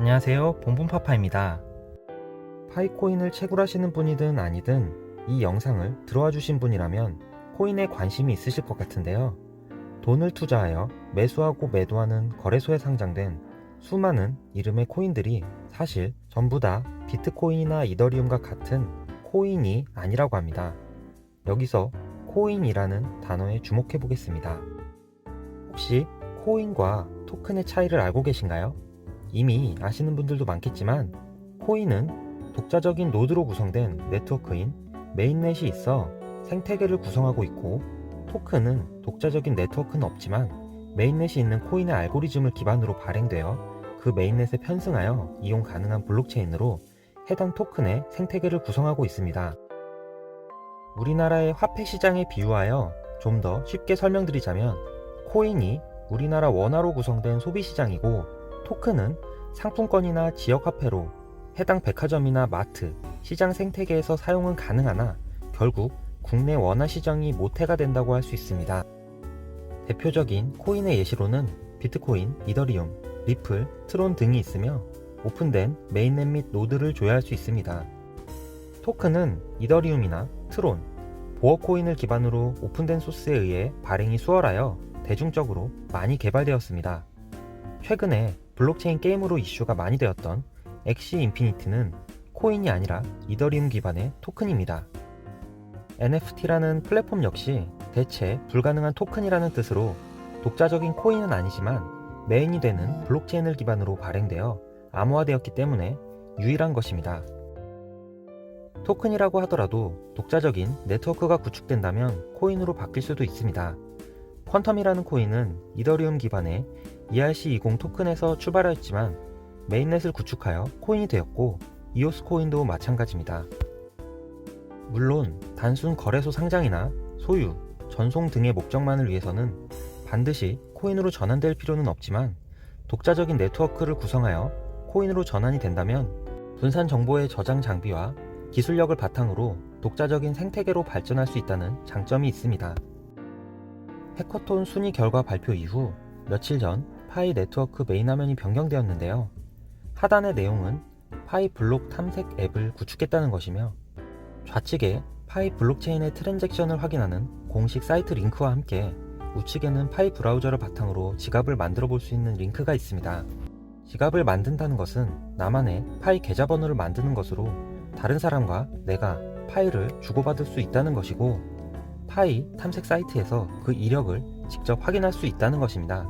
안녕하세요. 봄봄파파입니다. 파이코인을 채굴하시는 분이든 아니든 이 영상을 들어와 주신 분이라면 코인에 관심이 있으실 것 같은데요. 돈을 투자하여 매수하고 매도하는 거래소에 상장된 수많은 이름의 코인들이 사실 전부 다 비트코인이나 이더리움과 같은 코인이 아니라고 합니다. 여기서 코인이라는 단어에 주목해 보겠습니다. 혹시 코인과 토큰의 차이를 알고 계신가요? 이미 아시는 분들도 많겠지만 코인은 독자적인 노드로 구성된 네트워크인 메인넷이 있어 생태계를 구성하고 있고 토큰은 독자적인 네트워크는 없지만 메인넷이 있는 코인의 알고리즘을 기반으로 발행되어 그 메인넷에 편승하여 이용 가능한 블록체인으로 해당 토큰의 생태계를 구성하고 있습니다. 우리나라의 화폐 시장에 비유하여 좀 더 쉽게 설명드리자면 코인이 우리나라 원화로 구성된 소비 시장이고 토큰은 상품권이나 지역 화폐로 해당 백화점이나 마트, 시장 생태계에서 사용은 가능하나 결국 국내 원화 시장이 모태가 된다고 할 수 있습니다. 대표적인 코인의 예시로는 비트코인, 이더리움, 리플, 트론 등이 있으며 오픈된 메인넷 및 노드를 조회할 수 있습니다. 토큰은 이더리움이나 트론, 보어 코인을 기반으로 오픈된 소스에 의해 발행이 수월하여 대중적으로 많이 개발되었습니다. 최근에 블록체인 게임으로 이슈가 많이 되었던 엑시 인피니티는 코인이 아니라 이더리움 기반의 토큰입니다. NFT라는 플랫폼 역시 대체 불가능한 토큰이라는 뜻으로 독자적인 코인은 아니지만 메인이 되는 블록체인을 기반으로 발행되어 암호화되었기 때문에 유일한 것입니다. 토큰이라고 하더라도 독자적인 네트워크가 구축된다면 코인으로 바뀔 수도 있습니다. 퀀텀이라는 코인은 이더리움 기반의 ERC20 토큰에서 출발하였지만 메인넷을 구축하여 코인이 되었고 이오스 코인도 마찬가지입니다. 물론 단순 거래소 상장이나 소유, 전송 등의 목적만을 위해서는 반드시 코인으로 전환될 필요는 없지만 독자적인 네트워크를 구성하여 코인으로 전환이 된다면 분산 정보의 저장 장비와 기술력을 바탕으로 독자적인 생태계로 발전할 수 있다는 장점이 있습니다. 해커톤 순위 결과 발표 이후 며칠 전 파이 네트워크 메인 화면이 변경되었는데요. 하단의 내용은 파이 블록 탐색 앱을 구축했다는 것이며 좌측에 파이 블록체인의 트랜잭션을 확인하는 공식 사이트 링크와 함께 우측에는 파이 브라우저를 바탕으로 지갑을 만들어 볼 수 있는 링크가 있습니다. 지갑을 만든다는 것은 나만의 파이 계좌번호를 만드는 것으로 다른 사람과 내가 파일을 주고받을 수 있다는 것이고 파이 탐색 사이트에서 그 이력을 직접 확인할 수 있다는 것입니다.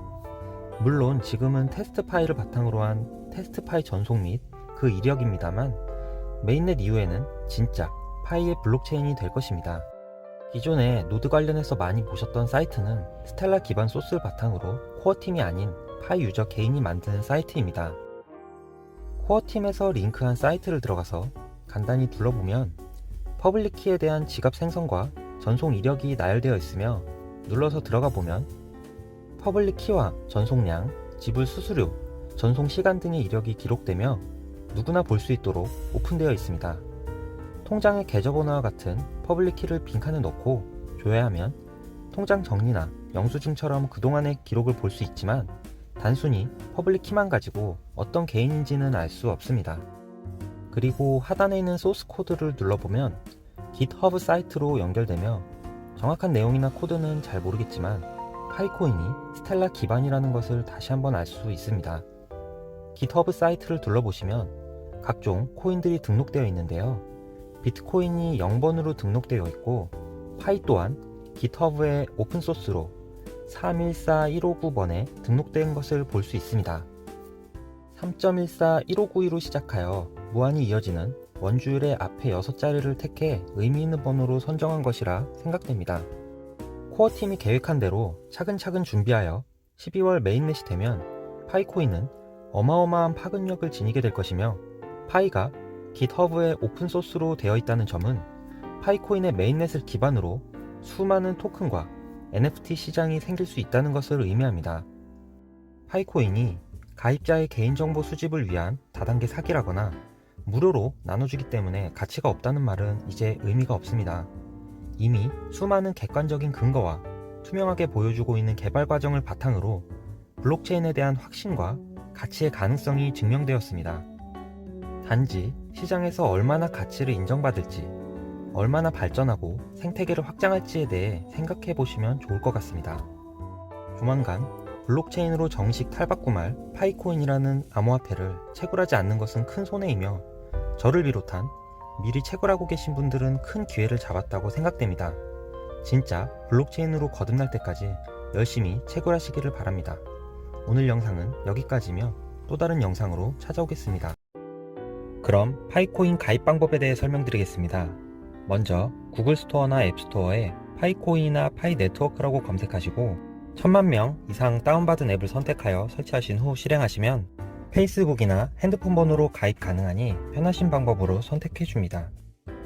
물론 지금은 테스트 파일을 바탕으로 한 테스트 파일 전송 및 그 이력입니다만 메인넷 이후에는 진짜 파이의 블록체인이 될 것입니다. 기존에 노드 관련해서 많이 보셨던 사이트는 스텔라 기반 소스를 바탕으로 코어 팀이 아닌 파이 유저 개인이 만드는 사이트입니다. 코어 팀에서 링크한 사이트를 들어가서 간단히 둘러보면 퍼블릭 키에 대한 지갑 생성과 전송 이력이 나열되어 있으며 눌러서 들어가 보면 퍼블릭 키와 전송량, 지불 수수료, 전송 시간 등의 이력이 기록되며 누구나 볼 수 있도록 오픈되어 있습니다. 통장의 계좌번호와 같은 퍼블릭 키를 빈칸에 넣고 조회하면 통장 정리나 영수증처럼 그동안의 기록을 볼 수 있지만 단순히 퍼블릭 키만 가지고 어떤 개인인지는 알 수 없습니다. 그리고 하단에 있는 소스 코드를 눌러보면 GitHub 사이트로 연결되며 정확한 내용이나 코드는 잘 모르겠지만 파이코인이 스텔라 기반이라는 것을 다시 한번 알 수 있습니다. GitHub 사이트를 둘러보시면 각종 코인들이 등록되어 있는데요. 비트코인이 0번으로 등록되어 있고 파이 또한 GitHub의 오픈소스로 314159번에 등록된 것을 볼 수 있습니다. 3.14159로 시작하여 무한히 이어지는 원주율의 앞에 6자리를 택해 의미 있는 번호로 선정한 것이라 생각됩니다. 코어 팀이 계획한 대로 차근차근 준비하여 12월 메인넷이 되면 파이코인은 어마어마한 파급력을 지니게 될 것이며 파이가 GitHub의 오픈소스로 되어 있다는 점은 파이코인의 메인넷을 기반으로 수많은 토큰과 NFT 시장이 생길 수 있다는 것을 의미합니다. 파이코인이 가입자의 개인정보 수집을 위한 다단계 사기라거나 무료로 나눠주기 때문에 가치가 없다는 말은 이제 의미가 없습니다. 이미 수많은 객관적인 근거와 투명하게 보여주고 있는 개발 과정을 바탕으로 블록체인에 대한 확신과 가치의 가능성이 증명되었습니다. 단지 시장에서 얼마나 가치를 인정받을지, 얼마나 발전하고 생태계를 확장할지에 대해 생각해 보시면 좋을 것 같습니다. 조만간 블록체인으로 정식 탈바꿈할 파이코인이라는 암호화폐를 채굴하지 않는 것은 큰 손해이며 저를 비롯한 미리 채굴하고 계신 분들은 큰 기회를 잡았다고 생각됩니다. 진짜 블록체인으로 거듭날 때까지 열심히 채굴하시기를 바랍니다. 오늘 영상은 여기까지며 또 다른 영상으로 찾아오겠습니다. 그럼 파이코인 가입 방법에 대해 설명드리겠습니다. 먼저 구글 스토어나 앱 스토어에 파이코인이나 파이 네트워크라고 검색하시고 천만 명 이상 다운받은 앱을 선택하여 설치하신 후 실행하시면 페이스북이나 핸드폰 번호로 가입 가능하니 편하신 방법으로 선택해 줍니다.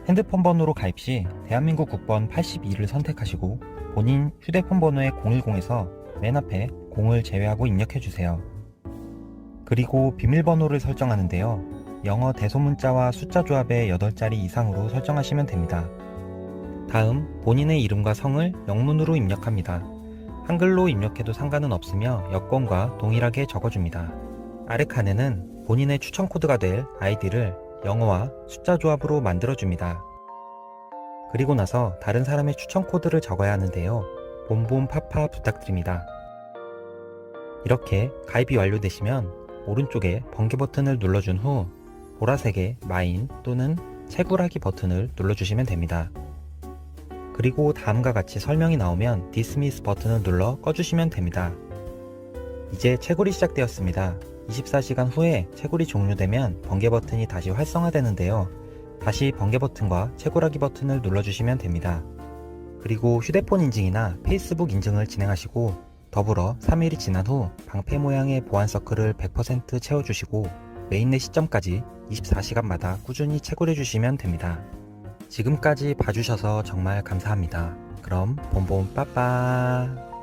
핸드폰 번호로 가입 시 대한민국 국번 82를 선택하시고 본인 휴대폰 번호의 010에서 맨 앞에 0을 제외하고 입력해 주세요. 그리고 비밀번호를 설정하는데요. 영어 대소문자와 숫자 조합의 8자리 이상으로 설정하시면 됩니다. 다음 본인의 이름과 성을 영문으로 입력합니다. 한글로 입력해도 상관은 없으며 여권과 동일하게 적어줍니다. 아래 칸에는 본인의 추천 코드가 될 아이디를 영어와 숫자 조합으로 만들어줍니다. 그리고 나서 다른 사람의 추천 코드를 적어야 하는데요. 봄봄 파파 부탁드립니다. 이렇게 가입이 완료되시면 오른쪽에 번개 버튼을 눌러준 후 보라색의 마인 또는 채굴하기 버튼을 눌러주시면 됩니다. 그리고 다음과 같이 설명이 나오면 디스미스 버튼을 눌러 꺼주시면 됩니다. 이제 채굴이 시작되었습니다. 24시간 후에 채굴이 종료되면 번개 버튼이 다시 활성화되는데요. 다시 번개 버튼과 채굴하기 버튼을 눌러주시면 됩니다. 그리고 휴대폰 인증이나 페이스북 인증을 진행하시고 더불어 3일이 지난 후 방패 모양의 보안 서클을 100% 채워주시고 메인넷 시점까지 24시간마다 꾸준히 채굴해 주시면 됩니다. 지금까지 봐주셔서 정말 감사합니다. 그럼 봄봄 빠빠